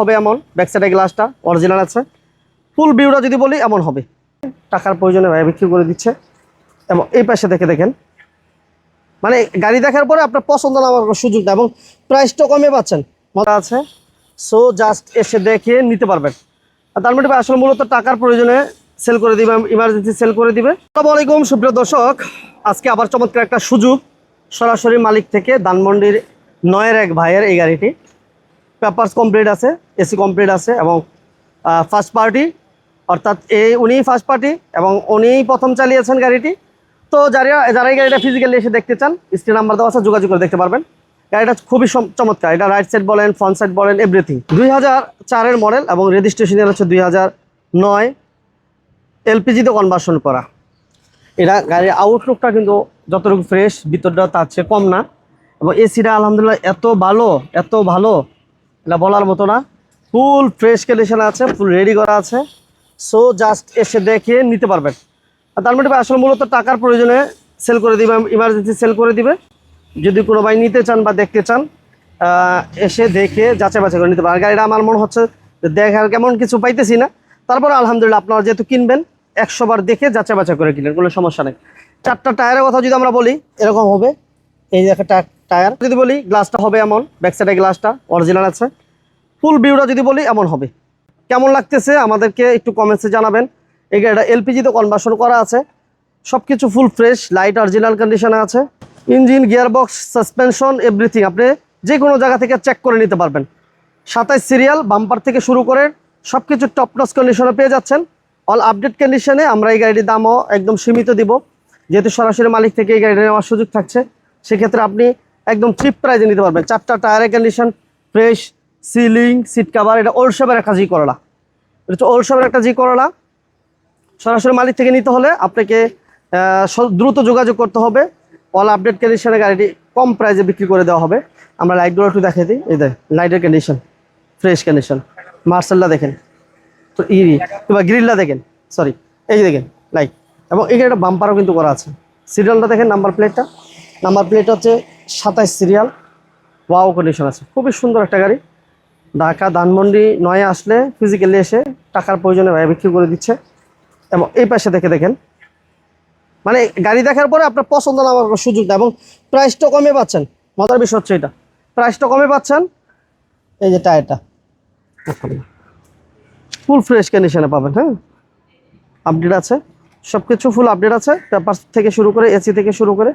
হবে এমন ব্যাক সাইডে গ্লাসটা অরিজিনাল আছে। ফুল ভিউটা যদি বলি, এমন হবে। টাকার প্রয়োজনে ভাই বিক্রি করে দিচ্ছে। এবং এই পাশে দেখে দেখেন। মানে গাড়ি দেখার পরে আপনার পছন্দ না আমার সুযোগ এবং প্রাইসটা কমে পাচ্ছেন। মজা আছে। সো জাস্ট এসে দেখে নিতে পারবেন। তার ভাই, আসলে মূলত টাকার প্রয়োজনে সেল করে দিবে ইমার্জেন্সি সেল করে দিবে। আসসালামু আলাইকুম, সুপ্রিয় দর্শক। আজকে আবার চমৎকার একটা সুযোগ। সরাসরি মালিক থেকে ধানমন্ডির নয়ের এক ভাইয়ের এই গাড়িটি। পেপার্স কমপ্লিট আছে, এসি কমপ্লিট আছে এবং ফার্স্ট পার্টি অর্থাৎ এই উনিই ফার্স্ট পার্টি এবং উনিই প্রথম চালিয়েছেন গাড়িটি। তো যারা যারা এই গাড়িটা ফিজিক্যালি এসে দেখতে চান স্ক্রিন নাম্বার দেওয়া আছে, যোগাযোগ করে দেখতে পারবেন। গাড়িটা খুবই চমৎকার। এটা রাইট সাইড বলেন ফ্রন্ট সাইড বলেন এভরিথিং দুই হাজার চারের মডেল এবং রেজিস্ট্রেশনের হচ্ছে দুই হাজার নয় এলপিজিতে কনভার্সন করা। এটা গাড়ির আউটলুকটা কিন্তু যতটুকু ফ্রেশ ভিতরটা তার চেয়ে কম না। এবং এসিটা আলহামদুলিল্লাহ এত ভালো এত ভালো এটা বলার মতো না। ফুল ফ্রেশ কন্ডিশন আছে, ফুল রেডি করা আছে। সো জাস্ট এসে দেখে নিতে পারবেন। আর তার মধ্যে আসলে মূলত টাকার প্রয়োজনে সেল করে দিবে ইমার্জেন্সি সেল করে দিবে। যদি কোনো ভাই নিতে চান বা দেখতে চান এসে দেখে যাচাই বাছাই করে নিতে পারেন। গাড়িটা আমার মনে হচ্ছে দেখার কেমন কিছু পাইতেছি না। তারপর আলহামদুলিল্লাহ আপনারা যেহেতু কিনবেন, একশো বার দেখে যাচাই বাছাই করে কিনবেন কোনো সমস্যা নেই। চারটা টায়ারের কথা যদি আমরা বলি, এরকম হবে। এই একটা টায়ার। যদি বলি গ্লাসটা হবে এমন ব্যাক সাইডে গ্লাসটা অরিজিনাল আছে। ফুল ভিউটা যদি বলি এমন হবে। কেমন লাগতেছে আমাদেরকে একটু কমেন্টসে জানাবেন। এই গাড়িটা এলপিজিতে কনভার্সন করা আছে। সব কিছু ফুল ফ্রেশ লাইট অরিজিনাল কন্ডিশনে আছে। ইঞ্জিন গিয়ারবক্স সাসপেনশন এভরিথিং আপনি যে কোনো জায়গা থেকে চেক করে নিতে পারবেন। সাতাইশ সিরিয়াল বাম্পার থেকে শুরু করে সব কিছু টপ নস কন্ডিশনে পেয়ে যাচ্ছেন। অল আপডেট কন্ডিশনে আমরা এই গাড়িটির দামও একদম সীমিত দিব। যেহেতু সরাসরি মালিক থেকে এই গাড়িটা নেওয়ার সুযোগ থাকছে, সেক্ষেত্রে আপনি একদম চিপ প্রাইজে নিতে পারবেন। চারটা টায়ারের condition fresh ceiling seat cover এটা ওল্ড শেপের একটা জি করলা এটা হচ্ছে ওল্ড শেপের একটা জি করলা সরাসরি মালিক থেকে নিতে হলে আপনাকে দ্রুত যোগাযোগ করতে হবে। অল আপডেট কন্ডিশনে গাড়িটি কম প্রাইসে বিক্রি করে দেওয়া হবে। আমরা লাইটগুলো একটু দেখে দিই। এই দেখ লাইটের কন্ডিশন ফ্রেশ কন্ডিশন মার্সেলটা দেখেন। তো ইরি কিংবা গ্রিলটা দেখেন সরি এই যে দেখেন লাইট এবং এই একটা বাম্পারও কিন্তু করা আছে। সিরিয়ালটা দেখেন নাম্বার প্লেটটা নাম্বার প্লেট হচ্ছে সাতাইশ সিরিয়াল। ওয়াও কন্ডিশন আছে। খুবই সুন্দর একটা গাড়ি। ঢাকা, ধানমন্ডি নয়ে আসলে ফিজিক্যালি এসে টাকার প্রয়োজনে ভাই বিক্রি করে দিচ্ছে। এবং এই পাশে দেখে দেখেন। মানে গাড়ি দেখার পরে আপনার পছন্দ না হওয়ার কোনো সুযোগ এবং প্রাইসটা কমে পাচ্ছেন। মজার বিষয় হচ্ছে এটা। প্রাইসটা কমে পাচ্ছেন। এই যে টায়ারটা। ফুল ফ্রেশ কন্ডিশনে পাবেন হ্যাঁ? আপডেট আছে। সব কিছু ফুল আপডেট আছে। পেপার থেকে শুরু করে এসি থেকে শুরু করে।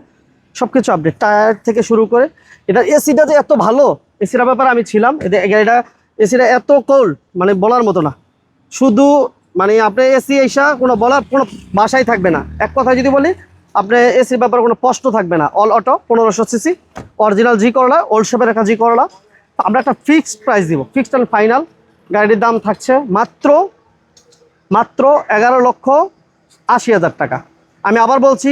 সব কিছু আপডেট টায়ার থেকে শুরু করে, এটা এসিটা যে এত ভালো এসির ব্যাপারে আমি ছিলাম এদের গাড়িটা এসিটা এত কোল্ড মানে বলার মতো না। শুধু মানে আপনি এসি এসা কোনো বলার, কোনো বাসাই থাকবে না। এক কথায় যদি বলি, আপনি এসির ব্যাপারে কোনো কষ্ট থাকবে না। অল অটো পনেরোশো CC original G Corolla old শেপের একটা জি করলা আমরা একটা ফিক্সড প্রাইস দিব ফিক্সড অ্যান্ড ফাইনাল গাড়ির দাম থাকছে মাত্র মাত্র এগারো লক্ষ আশি হাজার টাকা। আমি আবার বলছি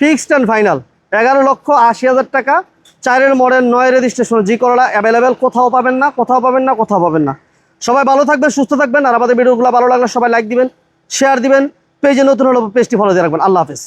ফিক্সড অ্যান্ড ফাইনাল এগারো লক্ষ আশি হাজার টাকা। চারের মডেল নয় রেজিস্ট্রেশন, জি করলা অ্যাভেলেবেল কোথাও পাবেন না, কোথাও পাবেন না, কোথাও পাবেন না। সবাই ভালো থাকবেন, সুস্থ থাকবেন, আর আমাদের ভিডিওগুলো ভালো লাগলে সবাই লাইক দিবেন শেয়ার দিবেন পেজে নতুন হলে পেজটি ফলো দিয়ে রাখবেন। আল্লাহ হাফেজ।